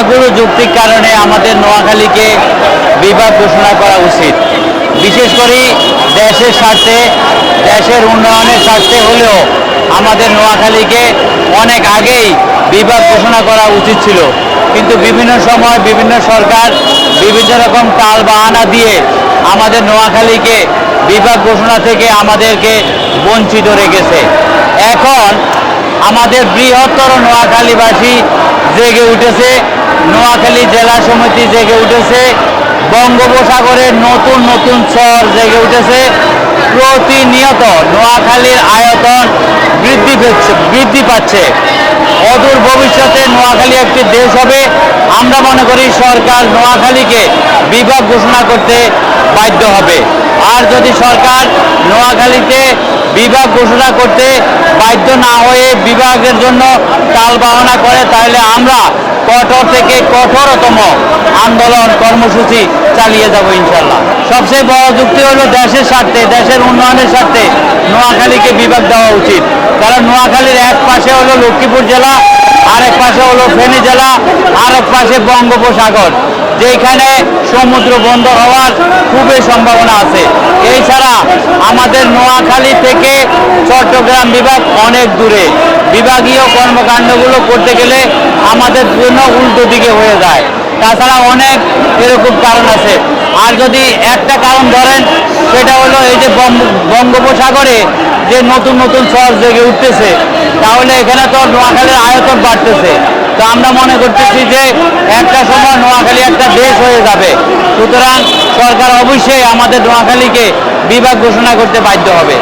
অনেকগুলো যৌক্তিক কারণে আমাদের নোয়াখালীকে বিভাগ ঘোষণা করা উচিত। বিশেষ করে দেশের স্বার্থে, দেশের উন্নয়নের স্বার্থে হলেও আমাদের নোয়াখালীকে অনেক আগেই বিভাগ ঘোষণা করা উচিত ছিল। কিন্তু বিভিন্ন সময় বিভিন্ন সরকার বিভিন্ন রকম তাল বাহানা দিয়ে আমাদের নোয়াখালীকে বিভাগ ঘোষণা থেকে আমাদেরকে বঞ্চিত রেখেছে। এখন আমাদের বৃহত্তর নোয়াখালীবাসী জেগে উঠেছে। নোয়াখালী জেলা সমিতি জেগে উঠেছে। বঙ্গোপসাগরের নতুন নতুন চর জেগে উঠেছে। প্রতিনিয়ত নোয়াখালীর আয়তন বৃদ্ধি পেচ্ছে, বৃদ্ধি পাচ্ছে। অদূর ভবিষ্যতে নোয়াখালী একটি দেশ হবে। আমরা মনে করি সরকার নোয়াখালীকে বিভাগ ঘোষণা করতে বাধ্য হবে। আর যদি সরকার নোয়াখালীতে বিভাগ ঘোষণা করতে বাধ্য না হয়ে বিভাগের জন্য তাল বাহনা করে, তাহলে আমরা কঠোর থেকে কঠোরতম আন্দোলন কর্মসূচি চালিয়ে যাব ইনশাল্লাহ সবচেয়ে বড় যুক্তি হলো দেশের স্বার্থে, দেশের উন্নয়নের স্বার্থে নোয়াখালীকে বিভাগ দেওয়া উচিত। কারণ নোয়াখালীর এক পাশে হলো লক্ষ্মীপুর জেলা, আরেক পাশে হলো ফেনী জেলা, আরেক পাশে বঙ্গোপসাগর যেখানে সমুদ্র বন্ধ হওয়ার খুবই সম্ভাবনা আছে। এছাড়া আমাদের নোয়াখালী থেকে চট্টগ্রাম বিভাগ অনেক দূরে। বিভাগীয় কর্মকাণ্ডগুলো করতে গেলে আমাদের জন্য উল্টো দিকে হয়ে যায়। তাছাড়া অনেক এরকম কারণ আছে। আর যদি একটা কারণ ধরেন, সেটা হলো এই যে বঙ্গ- বঙ্গোপসাগরে যে নতুন নতুন শহর জেগে উঠতেছে, তাহলে এখানে তো নোয়াখালীর আয়তন বাড়তেছে। তো আমরা মনে করতেছি যে একটা সময় নোয়াখালী একটা দেশ হয়ে যাবে। সুতরাং সরকার অবশ্যই আমাদের নোয়াখালীকে বিভাগ ঘোষণা করতে বাধ্য হবে।